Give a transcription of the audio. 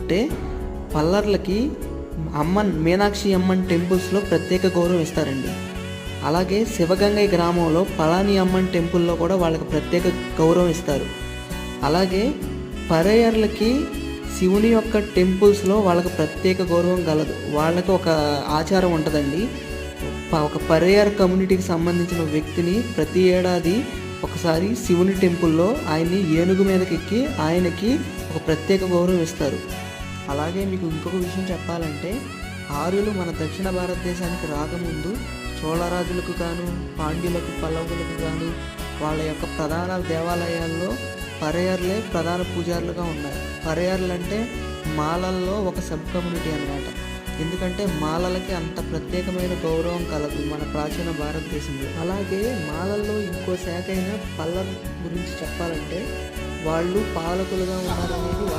అంటే పల్లర్లకి అమ్మన్ మీనాక్షి అమ్మన్ టెంపుల్స్లో ప్రత్యేక గౌరవం ఇస్తారండి. అలాగే శివగంగై గ్రామంలో పళాని అమ్మన్ టెంపుల్లో కూడా వాళ్ళకి ప్రత్యేక గౌరవం ఇస్తారు. అలాగే పరేయర్లకి శివుని యొక్క టెంపుల్స్లో వాళ్ళకి ప్రత్యేక గౌరవం కలదు వాళ్ళకి ఒక ఆచారం ఉంటుందండి. ఒక పరేయర్ కమ్యూనిటీకి సంబంధించిన వ్యక్తిని ప్రతి ఏడాది ఒకసారి శివుని టెంపుల్లో ఆయన్ని ఏనుగు మీదకెక్కి ఆయనకి ఒక ప్రత్యేక గౌరవం ఇస్తారు. అలాగే మీకు ఇంకొక విషయం చెప్పాలంటే ఆర్యులు మన దక్షిణ భారతదేశానికి రాకముందు చోళరాజులకు గాను పాండ్యులకు పల్లవులకు గాను వాళ్ళ యొక్క ప్రధాన దేవాలయాల్లో పరయర్లే ప్రధాన పూజారులుగా ఉన్నారు. పరయర్లు అంటే మాలల్లో ఒక సబ్ కమ్యూనిటీ అన్నమాట. ఎందుకంటే మాలలకి అంత ప్రత్యేకమైన గౌరవం కలదు మన ప్రాచీన భారతదేశంలో. అలాగే మాలల్లో ఇంకో శాఖ అయిన పల్లర్ గురించి చెప్పాలంటే వాళ్ళు పాలకులుగా ఉన్నారనేది